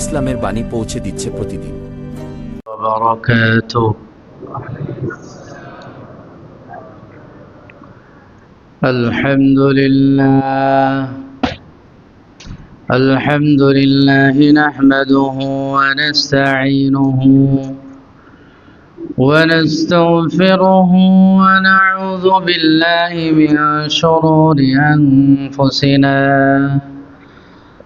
ইসলামের বাণী পৌঁছে দিচ্ছে প্রতিদিন وبركاته الحمد لله الحمد لله نحمده ونستعينه ونستغفره ونعوذ بالله من شرور أنفسنا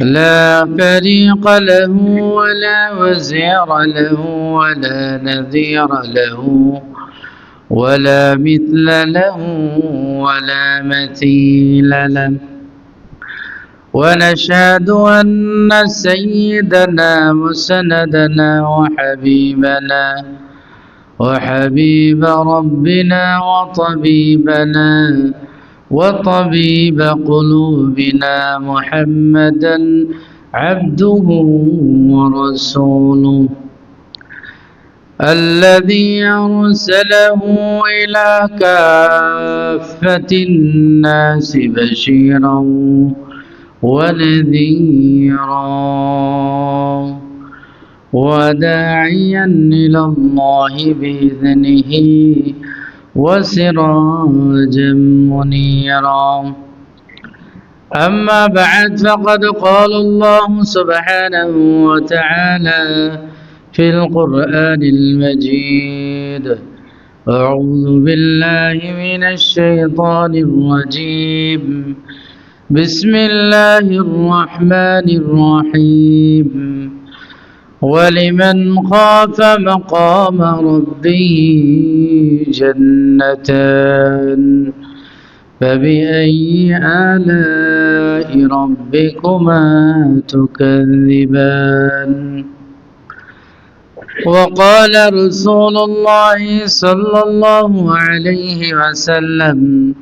لا فريق له ولا وزير له ولا نذير له ولا مثل له ولا مثيل له. ونشهد أن سيدنا وسندنا وحبيبنا وحبيب ربنا وطبيبنا وطبيب قلوبنا محمدا عبده ورسوله الذي أرسله إلى كافة الناس بشيرا ونذيرا وداعيا إلى الله بإذنه وسراجا منيرا. أما بعد فقد قال الله سبحانه وتعالى في القرآن المجيد أعوذ بالله من الشيطان الرجيم. بسم الله الرحمن الرحيم. ولمن خاف مقام ربه جنتان فبأي آلاء ربكما تكذبان؟ وقال رسول الله صلى الله عليه وسلم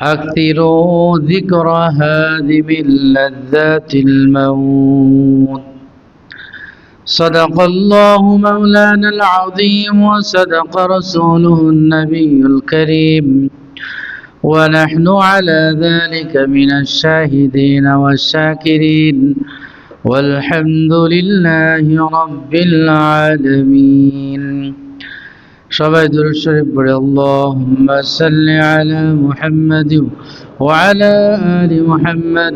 أكثروا ذكر هادم اللذات الموت. صدق الله مولانا العظيم وصدق رسوله النبي الكريم ونحن على ذلك من الشاهدين والشاكرين والحمد لله رب العالمين সবাই দুরূদ শরীফ পড়ে আল্লাহুম্মা সাল্লি আলা মুহাম্মাদ ওয়া আলা আলি মুহাম্মাদ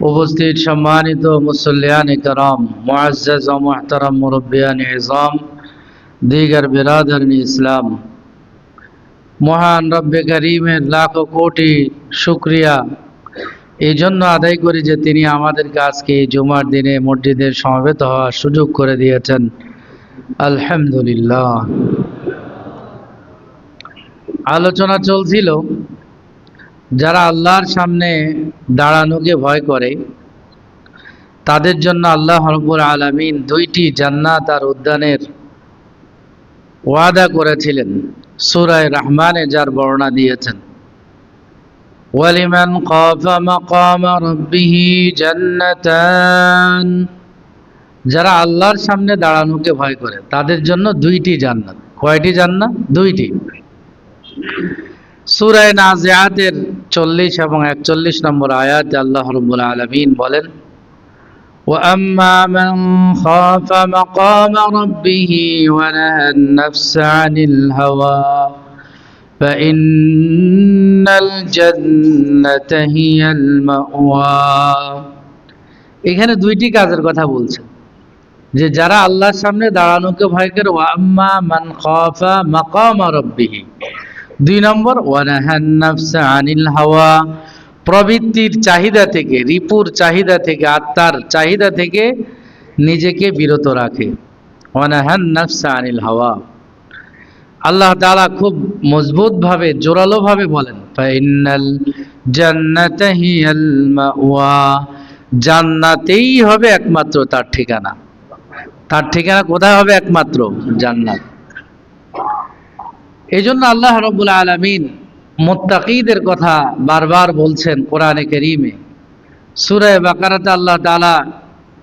উপস্থিত সম্মানিত মুসল্লিয়ান ইকরাম মুআজ্জাজ ও মুহতারাম মুরব্বিয়ান ইজাম, দিগার বিরাদারনি ইসলাম। মহান রব্বে করিমের লাখ কোটি শুক্রিয়া। এই জন্য আদায় করি যে তিনি আমাদের আজকে জুমার দিনে মসজিদের সমবেত হওয়ার সুযোগ করে দিয়েছেন। আলহামদুলিল্লাহ। আলোচনা চলছিল। যারা আল্লাহর সামনে দাঁড়ানোকে ভয় করে, তাদের জন্য আল্লাহ রব্বুল আলামিন দুইটি জান্নাত আর উদ্যানের ওয়াদা করেছিলেন। সূরায়ে রহমানে যার বর্ণনা দিয়েছেন। ওয়ালিমান খাফা মাকাম রাব্বিহি জান্নাতান। যারা আল্লাহর সামনে দাঁড়ানোকে ভয় করে, তাদের জন্য দুইটি জান্নাত। কয়টি জান্নাত? দুইটি। সূরায়ে নাজিআতের চল্লিশ এবং একচল্লিশ নম্বর আয়াতে আল্লাহ রব্বুল আলমিন বলেন وأما من خاف مقام ربه ونهى النفس عن الهوى فإن الجنة هي المأوى এখানে দুইটি কাজের কথা বলছে যে যারা আল্লাহর সামনে দাঁড়ানোকে ভয় করে ওয়াম্মা মান খাফা মাকামা রাব্বিহি দুই নম্বর আনিল হাওয়া প্রবৃত্তির চাহিদা থেকে, রিপুর চাহিদা থেকে, আত্মার চাহিদা থেকে নিজেকে বিরত রাখে। আনিল হাওয়া আল্লাহ তাআলা খুব মজবুতভাবে, জোরালোভাবে বলেন জান্নাতেই হবে একমাত্র তার ঠিকানা। তার ঠিকানা কোথায় হবে একমাত্র? জান্নাত। এই জন্য আল্লাহ রব্বুল আলমিন মোত্তাকিদের কথা বারবার বলছেন কোরআনে কেরিমে। সুরায় বাকারাতে আল্লাহ তালা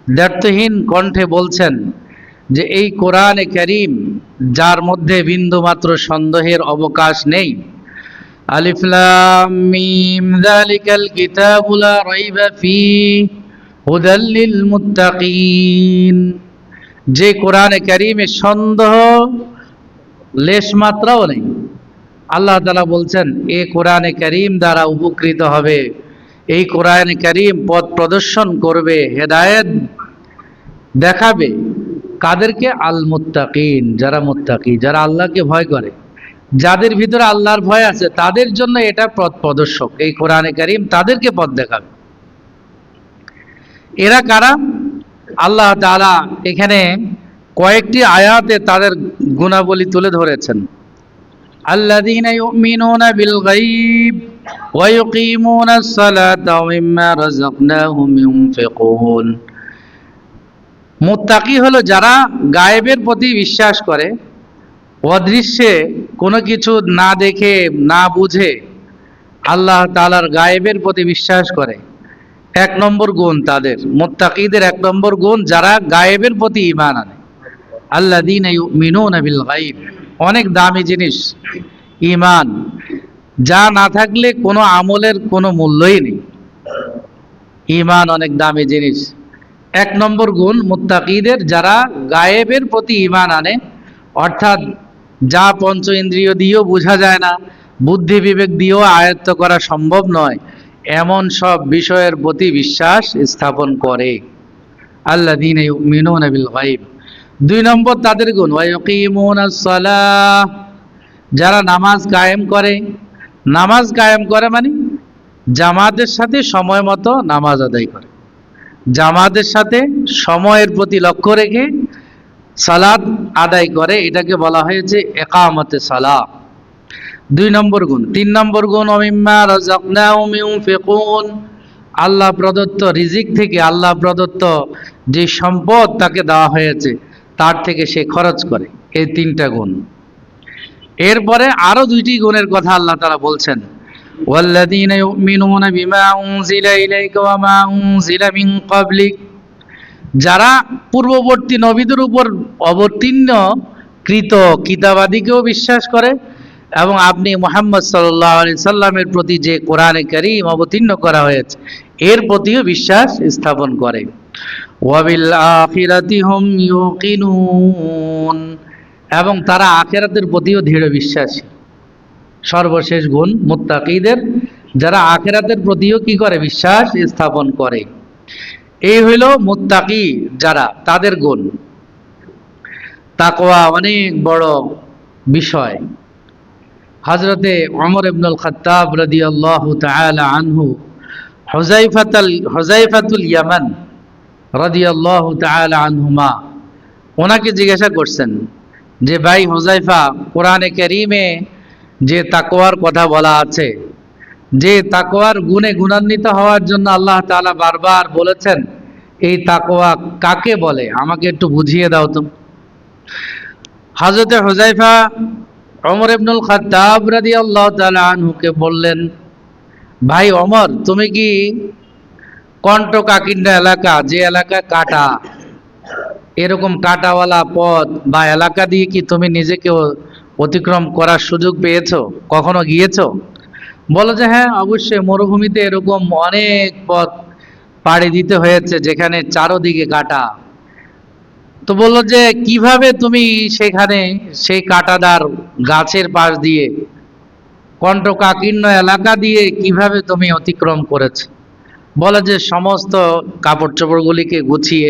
দ্ব্যর্থহীন কণ্ঠে বলছেন যে, এই কোরআনে করিম, যার মধ্যে বিন্দুমাত্র সন্দেহের অবকাশ নেই। লিল মুত্তাকিন। যে কোরআনে কারিমে সন্দেহ লেশ মাত্রাও নেই। আল্লাহ তালা বলছেন, এ কোরআনে করিম দ্বারা উপকৃত হবে। এই কোরআনে করিম পথ প্রদর্শন করবে, হেদায়েত দেখাবে কাদেরকে? আল মুত্তাকিন যারা মুত্তাকি, যারা আল্লাহকে ভয় করে। যাদের ভিতরে আল্লাহর ভয় আছে, তাদের জন্য এটা পথ প্রদর্শক। এই কোরআনে করিম তাদেরকে পথ দেখাবে। এরা কারা? আল্লাহ তাআলা এখানে কয়েকটি আয়াতে তাদের গুণাবলী তুলে ধরেছেন। الذين মুত্তাকি হলো যারা গায়েবের প্রতি বিশ্বাস করে, অদৃশ্যে কোনো কিছু না দেখে, না বুঝে আল্লাহ তালার গায়েবের প্রতি বিশ্বাস করে। এক নম্বর গুণ তাদের, মুত্তাকিদের এক নম্বর গুণ যারা গায়েবের প্রতি ইমান আনে। আল্লাহ দিন বিল গাইব অনেক দামি জিনিস, ঈমান। যা না থাকলে কোনো আমলের কোনো মূল্যই নেই। ঈমান অনেক দামি জিনিস। এক নম্বর গুণ, মুত্তাকিদের যারা গায়েবের প্রতি ঈমান আনে, অর্থাৎ যা পঞ্চ ইন্দ্রিয় দিয়েও বোঝা যায় না, বুদ্ধি বিবেক দিয়েও আয়ত্ত করা সম্ভব নয়, এমন সব বিষয়ের প্রতি বিশ্বাস স্থাপন করে। আল্লাহ দিন মিনুন গাইব দুই নম্বর তাদের গুণ যারা নামাজ কায়েম করে, নামাজ কায়েম করে মানে জামাতের সাথে সময় মতো নামাজ আদায় করে। জামাতের সাথে সময়ের প্রতি লক্ষ্য রেখে সালাদ আদায় করে, এটাকে বলা হয়েছে একামতে সালাহ। দুই নম্বর গুণ, তিন নম্বর গুণ অমিম্মা ইউনফিকুন। আল্লাহ প্রদত্ত রিজিক থেকে আল্লাহ প্রদত্ত যে সম্পদ তাকে দেওয়া হয়েছে তার থেকে সে খরচ করে এই তিনটা গুণ এরপরে আরো দুইটি গুণের কথা আল্লাহ তারা বলছেন والذين يؤمنون بما أنزل إليك وما أنزل من قبلك যারা পূর্ববর্তী নবীদের উপর অবতীর্ণ কৃত কিতাবাদিকেও বিশ্বাস করে এবং আপনি মোহাম্মদ সাল্লাহ আলি সাল্লামের প্রতি যে কোরআনে করিম অবতীর্ণ করা হয়েছে এর প্রতিও বিশ্বাস স্থাপন করে এবং তারা আখেরাতের প্রতিও দৃঢ় বিশ্বাসী। সর্বশেষ গুণ মুত্তাকিদের, যারা আখেরাতের প্রতিও কি করে? বিশ্বাস স্থাপন করে। এই হইল মুত্তাকি যারা, তাদের গুণ। তাকোয়া অনেক বড় বিষয়। হজরতে অমর ইবনুল খত্তাব রাদিয়াল্লাহু তাআলা আনহু হুজাইফাতুল হুজাইফাতুল ইয়ামান রাদিয়াল্লাহু তাআলা আনহুমা। ওনাকে জিজ্ঞাসা করছেন যে, ভাই হুজাইফা কোরআনে কারীমে যে তাকওয়ার কথা বলা আছে, যে তাকওয়ার গুণে গুণান্বিত হওয়ার জন্য আল্লাহ তাআলা বারবার বলেছেন, এই তাকওয়া কাকে বলে? আমাকে একটু বুঝিয়ে দাও তো। হজরতে হুজাইফা অমর ইবনুল খাত্তাব রাদিয়াল্লাহু তাআলা আনহুকে বললেন, ভাই অমর তুমি কি কণ্ঠ কাকিন্ডা এলাকা, যে এলাকা কাটা, এরকম কাটাওয়ালা পথ বা এলাকা দিয়ে কি তুমি নিজেকে অতিক্রম করার সুযোগ পেয়েছ? কখনো গিয়েছ? বলো যে হ্যাঁ অবশ্যই মরুভূমিতে এরকম অনেক পথ পাড়ি দিতে হয়েছে যেখানে চারোদিকে কাটা। তো বলল যে কীভাবে তুমি সেখানে সেই কাটাদার গাছের পাশ দিয়ে কণ্ঠকাকীর্ণ এলাকা দিয়ে কীভাবে তুমি অতিক্রম করেছ? বলে যে সমস্ত কাপড় চোপড়গুলিকে গুছিয়ে